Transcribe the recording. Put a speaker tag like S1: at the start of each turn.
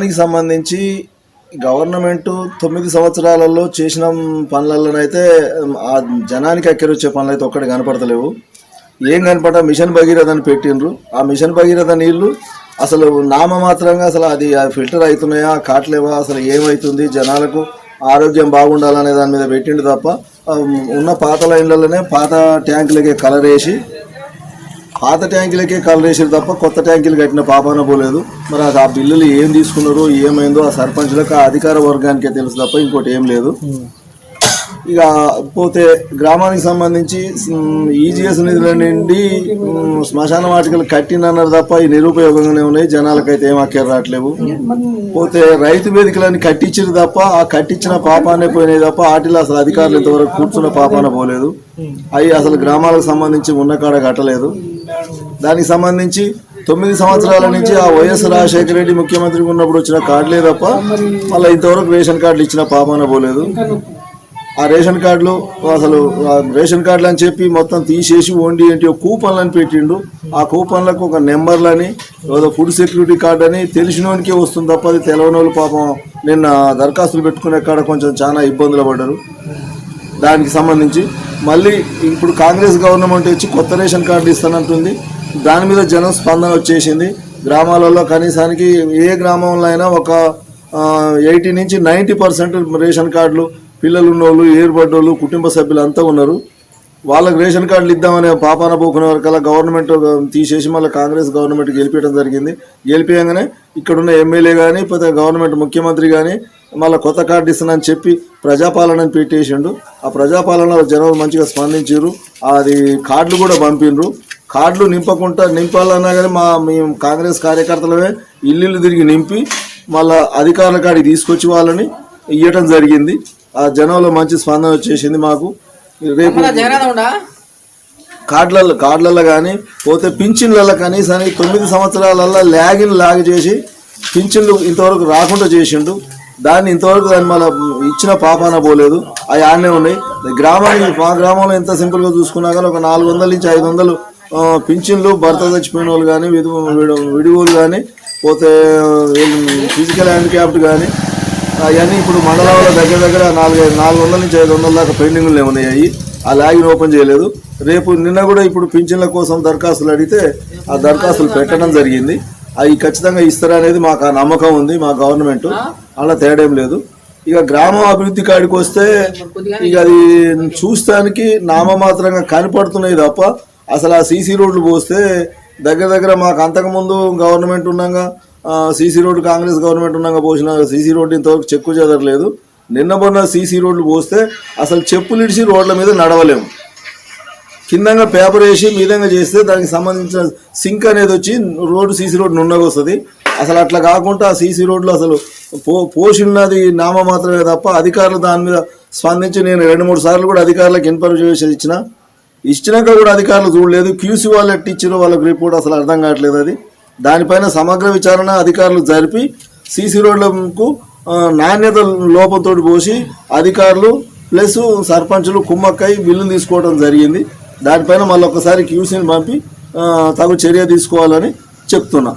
S1: గ్రామానికి సంబంధించి గవర్నమెంట్ తొమ్మిది సంవత్సరాలలో చేసిన పనులలోనైతే ఆ జనానికి అక్కరొచ్చే పనులు అయితే ఒక్కటి కనపడతలేవు. ఏం కనపడ మిషన్ భగీరథ అని పెట్టిండ్రు. ఆ మిషన్ భగీరథ నీళ్ళు అసలు నామమాత్రంగా అసలు అది ఫిల్టర్ అవుతున్నాయా? కాట్లేవా? అసలు ఏమవుతుంది జనాలకు ఆరోగ్యం బాగుండాలనే దాని మీద పెట్టిండు తప్ప ఉన్న పాత లైన్లలోనే పాత ట్యాంకులకి కలర్ వేసి పాత ట్యాంకులకే కాల్ వేసారు తప్ప కొత్త ట్యాంకులు కట్టిన పాపాన పోలేదు. మరి అది ఆ బిల్లులు ఏం తీసుకున్నారో ఏమైందో ఆ సర్పంచ్లకు ఆ అధికార వర్గానికే తెలుసు తప్ప ఇంకోటి ఏం లేదు. ఇక పోతే గ్రామానికి సంబంధించి ఈజీఎస్ నిధుల నుండి శ్మశాన వాటికలు కట్టినన్నారు తప్ప ఈ నిరుపయోగంగానే ఉన్నాయి. జనాలకైతే ఏం అక్కర రావట్లేవు. పోతే రైతు వేదికలని కట్టించారు తప్ప ఆ కట్టించిన పాపానే పోయినాయి తప్ప వాటిలో అసలు అధికారులు ఇంతవరకు కూర్చున్న పాపాన పోలేదు. అవి అసలు గ్రామాలకు సంబంధించి ఉన్న కాడ కట్టలేదు. దానికి సంబంధించి తొమ్మిది సంవత్సరాల నుంచి ఆ వైఎస్ రాజశేఖర రెడ్డి ముఖ్యమంత్రిగా ఉన్నప్పుడు వచ్చిన కార్డులే తప్ప మళ్ళీ ఇంతవరకు రేషన్ కార్డులు ఇచ్చిన పాపాన పోలేదు. ఆ రేషన్ కార్డులు అసలు రేషన్ కార్డులు అని చెప్పి మొత్తం తీసేసి ఓండి ఏంటి ఒక అని పెట్టిండు. ఆ కూపన్లకు ఒక నెంబర్లని ఏదో ఫుడ్ సెక్యూరిటీ కార్డు అని తెలిసినోనికే వస్తుంది తప్ప అది తెలవని పాపం నిన్న దరఖాస్తులు పెట్టుకునే కాడ కొంచెం చాలా ఇబ్బందులు పడ్డారు. దానికి సంబంధించి మళ్ళీ ఇప్పుడు కాంగ్రెస్ గవర్నమెంట్ వచ్చి కొత్త రేషన్ కార్డు ఇస్తానంటుంది. దాని మీద జనం స్పందన వచ్చేసింది. గ్రామాలలో కనీసానికి ఏ గ్రామంలో అయినా ఒక ఎయిటీ నుంచి నైంటీ పర్సెంట్ రేషన్ కార్డులు పిల్లలు ఉన్నోళ్ళు ఏర్పడ్డోళ్ళు కుటుంబ సభ్యులు అంతా ఉన్నారు. వాళ్ళకి రేషన్ కార్డులు ఇద్దామనే పాపాన పోకునే వరకల్లా గవర్నమెంట్ తీసేసి మళ్ళీ కాంగ్రెస్ గవర్నమెంట్ గెలిపించడం జరిగింది. గెలిపించగానే ఇక్కడున్న ఎమ్మెల్యే కానీ పోతే గవర్నమెంట్ ముఖ్యమంత్రి కానీ మళ్ళీ కొత్త కార్డు ఇస్తానని చెప్పి ప్రజాపాలనని పెట్టేసిండు. ఆ ప్రజాపాలనలో జనాలు మంచిగా స్పందించారు అది కార్డులు కూడా పంపిండ్రు కార్డులు నింపకుండా నింపాలన్నా కానీ మా మేము కాంగ్రెస్ కార్యకర్తలమే ఇల్లు తిరిగి నింపి మళ్ళా అధికారుల కాడికి తీసుకొచ్చి వాళ్ళని ఇవ్వటం జరిగింది. ఆ జనంలో మంచి స్పందన వచ్చేసింది మాకు. రేపు కార్డులలో కార్డులలో కానీ పోతే పింఛన్లలో కనీసానికి తొమ్మిది సంవత్సరాలలో ల్యాగిన్ లాగ్ చేసి పింఛన్లు ఇంతవరకు రాకుండా చేసిండు. దాన్ని ఇంతవరకు దాన్ని మళ్ళీ ఇచ్చిన పాపాన పోలేదు. అవి ఆడనే ఉన్నాయి. గ్రామానికి మా గ్రామంలో ఎంత సింపుల్గా చూసుకున్నా కానీ ఒక నాలుగు వందల నుంచి ఐదు వందలు పింఛన్లు భర్త చచ్చిపోయిన వాళ్ళు కానీ విధు విడు- విడిగోలు కానీ పోతే ఫిజికల్ హ్యాండిక్యాప్ట్ కానీ అవన్నీ ఇప్పుడు మండలంలో దగ్గర దగ్గర నాలుగు నాలుగు వందల నుంచి ఐదు వందల దాకా పెండింగ్లు ఉన్నాయి ఆ లాగిన్ ఓపెన్ చేయలేదు. రేపు నిన్న కూడా ఇప్పుడు పింఛన్ల కోసం దరఖాస్తులు అడిగితే ఆ దరఖాస్తులు పెట్టడం జరిగింది. అవి ఖచ్చితంగా ఇస్తారనేది మాకు ఆ నమ్మకం ఉంది మా గవర్నమెంట్. అలా తేడా లేదు. ఇక గ్రామం అభివృద్ధి కాడికి వస్తే ఇక అది చూస్తానికి నామమాత్రంగా కనపడుతున్నాయి తప్ప అసలు ఆ సీసీ రోడ్లు పోస్తే దగ్గర దగ్గర మాకు అంతకుముందు గవర్నమెంట్ ఉన్నాగా సీసీ రోడ్డు కాంగ్రెస్ గవర్నమెంట్ ఉన్నాక పోసిన సీసీ రోడ్డు ఇంతవరకు చెక్కు చెదరలేదు. నిన్న మొన్న సీసీ రోడ్లు పోస్తే అసలు చెప్పులు ఇడిచి రోడ్ల మీద నడవలేము. కిందంగా పేపర్ వేసి మీదంగా చేస్తే దానికి సంబంధించిన సింక్ అనేది వచ్చి రోడ్డు సీసీ రోడ్డు నుండగా వస్తుంది. అసలు అట్లా కాకుండా ఆ సీసీ రోడ్లు అసలు పో పోషిన్నది నామ మాత్రమే తప్ప అధికారులు దాని మీద స్పందించి నేను రెండు మూడు సార్లు కూడా అధికారులకు ఇన్ఫర్మేషన్ ఇచ్చిన. ఇచ్చినాక కూడా అధికారులు చూడలేదు. క్యూసీ వాళ్ళు ఎట్టిచ్చారో వాళ్ళకి రిపోర్ట్ అసలు అర్థం కావట్లేదు అది. దానిపైన సమగ్ర విచారణ అధికారులు జరిపి సీసీ రోడ్లకు నాణ్యత లోపంతో పోసి అధికారులు ప్లస్ సర్పంచులు కుమ్మక్కై బిల్లు తీసుకోవడం జరిగింది. దానిపైన మళ్ళీ ఒకసారి క్యూసీని పంపి తగు చర్య తీసుకోవాలని చెప్తున్నా.